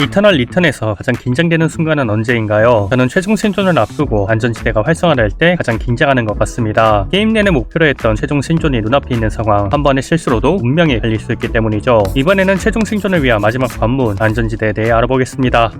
이터널 리턴에서 가장 긴장되는 순간은 언제인가요? 저는 최종 생존을 앞두고 안전지대가 활성화될 때 가장 긴장하는 것 같습니다. 게임 내내 목표로 했던 최종 생존이 눈앞에 있는 상황, 한 번의 실수로도 운명이 걸릴 수 있기 때문이죠. 이번에는 최종 생존을 위한 마지막 관문, 안전지대에 대해 알아보겠습니다.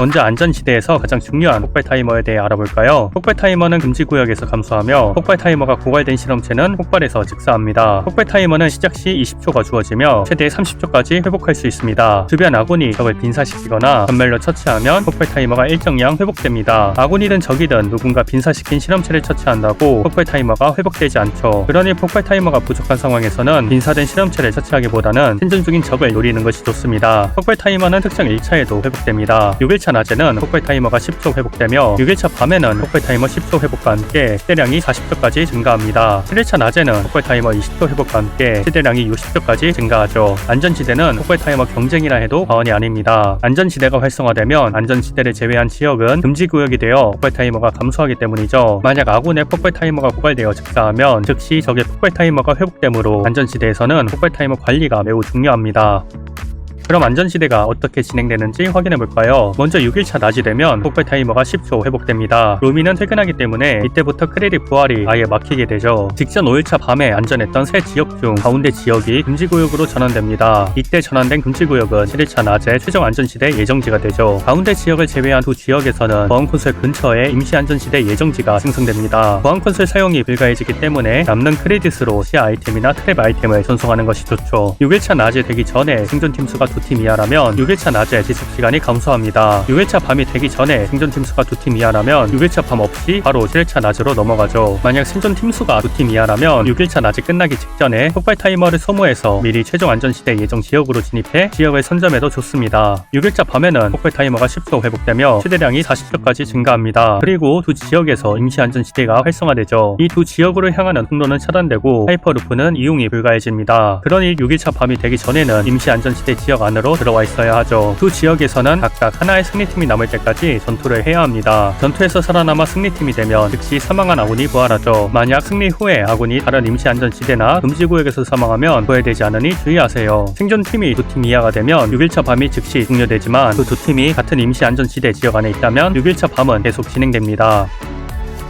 먼저 안전지대에서 가장 중요한 폭발 타이머에 대해 알아볼까요? 폭발 타이머는 금지 구역에서 감소하며 폭발 타이머가 고갈된 실험체는 폭발에서 즉사합니다. 폭발 타이머는 시작 시 20초가 주어지며 최대 30초까지 회복할 수 있습니다. 주변 아군이 적을 빈사시키거나 전멸로 처치하면 폭발 타이머가 일정량 회복됩니다. 아군이든 적이든 누군가 빈사시킨 실험체를 처치한다고 폭발 타이머가 회복되지 않죠. 그러니 폭발 타이머가 부족한 상황에서는 빈사된 실험체를 처치하기보다는 생존 중인 적을 노리는 것이 좋습니다. 폭발 타이머는 특정 1차에도 회복됩니다. 6일차 낮에는 폭발 타이머가 10초 회복되며 6일차 밤에는 폭발 타이머 10초 회복과 함께 최대량이 40초까지 증가합니다. 7일차 낮에는 폭발 타이머 20초 회복과 함께 최대량이 60초까지 증가하죠. 안전지대는 폭발 타이머 경쟁이라 해도 과언이 아닙니다. 안전지대가 활성화되면 안전지대를 제외한 지역은 금지구역이 되어 폭발 타이머가 감소하기 때문이죠. 만약 아군의 폭발 타이머가 고갈되어 즉사하면 즉시 적의 폭발 타이머가 회복되므로 안전지대에서는 폭발 타이머 관리가 매우 중요합니다. 그럼 안전지대가 어떻게 진행되는지 확인해 볼까요? 먼저 6일차 낮이 되면 폭발 타이머가 10초 회복됩니다. 로미는 퇴근하기 때문에 이때부터 크레딧 부활이 아예 막히게 되죠. 직전 5일차 밤에 안전했던 세 지역 중 가운데 지역이 금지구역으로 전환됩니다. 이때 전환된 금지구역은 7일차 낮에 최종 안전지대 예정지가 되죠. 가운데 지역을 제외한 두 지역에서는 보안 콘솔 근처에 임시 안전지대 예정지가 생성됩니다. 보안 콘솔 사용이 불가해지기 때문에 남는 크레딧으로 시야 아이템이나 트랩 아이템을 전송하는 것이 좋죠. 6일차 낮이 되기 전에 생존팀 수가 두팀 이하라면 6일차 낮에 지속 시간이 감소합니다. 6일차 밤이 되기 전에 생존 팀 수가 두팀 이하라면 6일차 밤 없이 바로 7일차 낮으로 넘어가죠. 만약 생존 팀 수가 두팀 이하라면 6일차 낮이 끝나기 직전에 폭발 타이머를 소모해서 미리 최종 안전시대 예정 지역으로 진입해 지역을 선점해도 좋습니다. 6일차 밤에는 폭발 타이머가 10초 회복되며 최대량이 40초까지 증가합니다. 그리고 두 지역에서 임시 안전시대가 활성화되죠. 이 두 지역으로 향하는 통로는 차단되고 하이퍼루프는 이용이 불가해집니다. 그러니 6일차 밤이 되기 전에는 임시 안전시대 지역 안 으로 들어와 있어야 하죠. 두 지역에서는 각각 하나의 승리팀이 남을 때까지 전투를 해야 합니다. 전투에서 살아남아 승리팀이 되면 즉시 사망한 아군이 부활하죠. 만약 승리 후에 아군이 다른 임시 안전지대나 금지구역에서 사망하면 부활되지 않으니 주의하세요. 생존팀이 두 팀 이하가 되면 6일차 밤이 즉시 종료되지만 그 두 팀이 같은 임시 안전지대 지역 안에 있다면 6일차 밤은 계속 진행됩니다.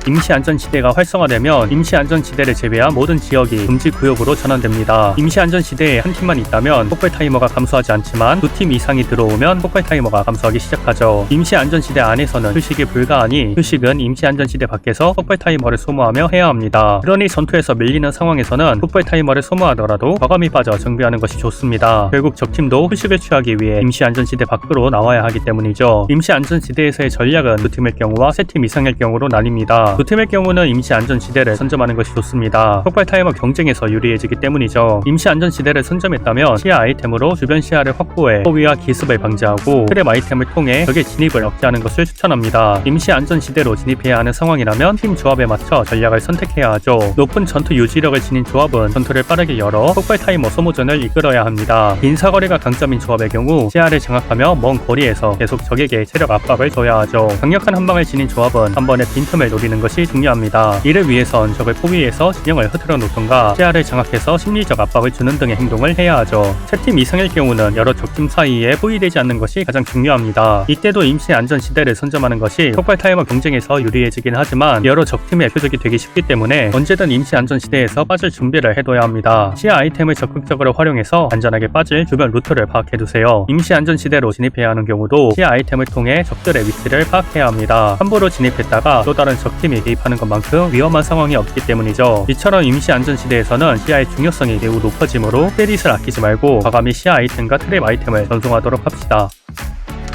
임시 안전지대가 활성화되면 임시 안전지대를 제외한 모든 지역이 금지구역으로 전환됩니다. 임시 안전지대에 한 팀만 있다면 폭발 타이머가 감소하지 않지만 두 팀 이상이 들어오면 폭발 타이머가 감소하기 시작하죠. 임시 안전지대 안에서는 휴식이 불가하니 휴식은 임시 안전지대 밖에서 폭발 타이머를 소모하며 해야 합니다. 그러니 전투에서 밀리는 상황에서는 폭발 타이머를 소모하더라도 과감히 빠져 정비하는 것이 좋습니다. 결국 적팀도 휴식을 취하기 위해 임시 안전지대 밖으로 나와야 하기 때문이죠. 임시 안전지대에서의 전략은 두 팀의 경우와 세 팀 이상의 경우로 나뉩니다. 두 팀의 경우는 임시 안전지대를 선점하는 것이 좋습니다. 폭발 타이머 경쟁에서 유리해지기 때문이죠. 임시 안전지대를 선점했다면 시야 아이템으로 주변 시야를 확보해 포위와 기습을 방지하고 트랩 아이템을 통해 적의 진입을 억제하는 것을 추천합니다. 임시 안전지대로 진입해야 하는 상황이라면 팀 조합에 맞춰 전략을 선택해야 하죠. 높은 전투 유지력을 지닌 조합은 전투를 빠르게 열어 폭발 타이머 소모전을 이끌어야 합니다. 긴 사거리가 강점인 조합의 경우 시야를 장악하며 먼 거리에서 계속 적에게 체력 압박을 줘야 하죠. 강력한 한방을 지닌 조합은 한 번에 빈틈을 노리는 것이 중요합니다. 이를 위해선 적을 포위해서 진영을 흐트러 놓던가 시야를 장악해서 심리적 압박을 주는 등의 행동을 해야 하죠. 세팀 이상일 경우는 여러 적팀 사이에 포위되지 않는 것이 가장 중요합니다. 이때도 임시 안전 시대를 선점하는 것이 폭발 타이머 경쟁에서 유리해지긴 하지만 여러 적팀의 표적이 되기 쉽기 때문에 언제든 임시 안전 시대에서 빠질 준비를 해둬야 합니다. 시야 아이템을 적극적으로 활용해서 안전하게 빠질 주변 루트를 파악해두세요. 임시 안전 시대로 진입해야 하는 경우도 시야 아이템을 통해 적들의 위치를 파악해야 합니다. 함부로 진입했다가 또 다른 적팀 이 개입하는 것만큼 위험한 상황이 없기 때문이죠. 이처럼 임시 안전 시대에서는 시야의 중요성이 매우 높아지므로 크레딧을 아끼지 말고 과감히 시야 아이템과 트랩 아이템을 전송하도록 합시다.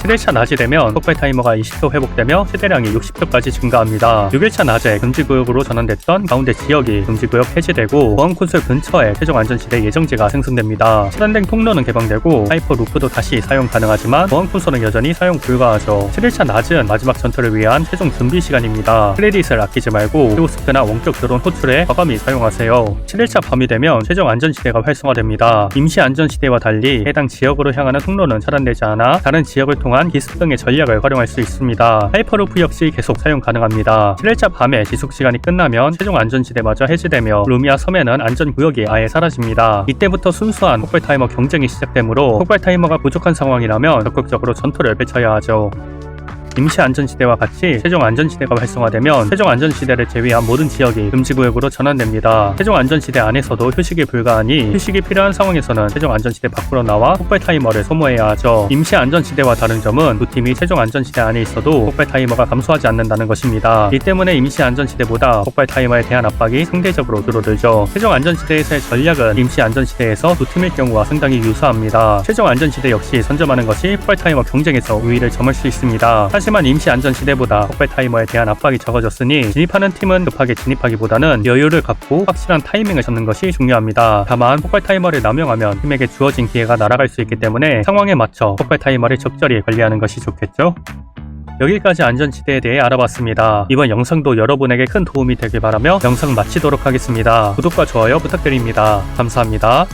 7일차 낮이 되면 폭발 타이머가 20초 회복되며 최대량이 60초까지 증가합니다. 6일차 낮에 금지구역으로 전환됐던 가운데 지역이 금지구역 해제되고 보안 콘솔 근처에 최종 안전시대 예정지가 생성됩니다. 차단된 통로는 개방되고 하이퍼 루프도 다시 사용 가능하지만 보안 콘솔은 여전히 사용 불가하죠. 7일차 낮은 마지막 전투를 위한 최종 준비 시간입니다. 크레딧을 아끼지 말고 히오스크나 원격 드론 호출에 과감히 사용하세요. 7일차 밤이 되면 최종 안전시대가 활성화됩니다. 임시 안전시대와 달리 해당 지역으로 향하는 통로는 차단되지 않아 다른 지역을 통한 동안 기습 등의 전략을 활용할 수 있습니다. 하이퍼루프 역시 계속 사용 가능합니다. 7일차 밤에 지속 시간이 끝나면 최종 안전지대마저 해제되며 루미아 섬에는 안전구역이 아예 사라집니다. 이때부터 순수한 폭발 타이머 경쟁이 시작되므로 폭발 타이머가 부족한 상황이라면 적극적으로 전투를 펼쳐야 하죠. 임시 안전지대와 같이 최종 안전지대가 활성화되면 최종 안전지대를 제외한 모든 지역이 금지구역으로 전환됩니다. 최종 안전지대 안에서도 휴식이 불가하니 휴식이 필요한 상황에서는 최종 안전지대 밖으로 나와 폭발 타이머를 소모해야 하죠. 임시 안전지대와 다른 점은 두 팀이 최종 안전지대 안에 있어도 폭발 타이머가 감소하지 않는다는 것입니다. 이 때문에 임시 안전지대보다 폭발 타이머에 대한 압박이 상대적으로 줄어들죠. 최종 안전지대에서의 전략은 임시 안전지대에서 두 팀일 경우와 상당히 유사합니다. 최종 안전지대 역시 선점하는 것이 폭발 타이머 경쟁에서 우위를 점할 수 있습니다. 하지만 임시 안전지대보다 폭발 타이머에 대한 압박이 적어졌으니 진입하는 팀은 급하게 진입하기보다는 여유를 갖고 확실한 타이밍을 잡는 것이 중요합니다. 다만 폭발 타이머를 남용하면 팀에게 주어진 기회가 날아갈 수 있기 때문에 상황에 맞춰 폭발 타이머를 적절히 관리하는 것이 좋겠죠? 여기까지 안전지대에 대해 알아봤습니다. 이번 영상도 여러분에게 큰 도움이 되길 바라며 영상 마치도록 하겠습니다. 구독과 좋아요 부탁드립니다. 감사합니다.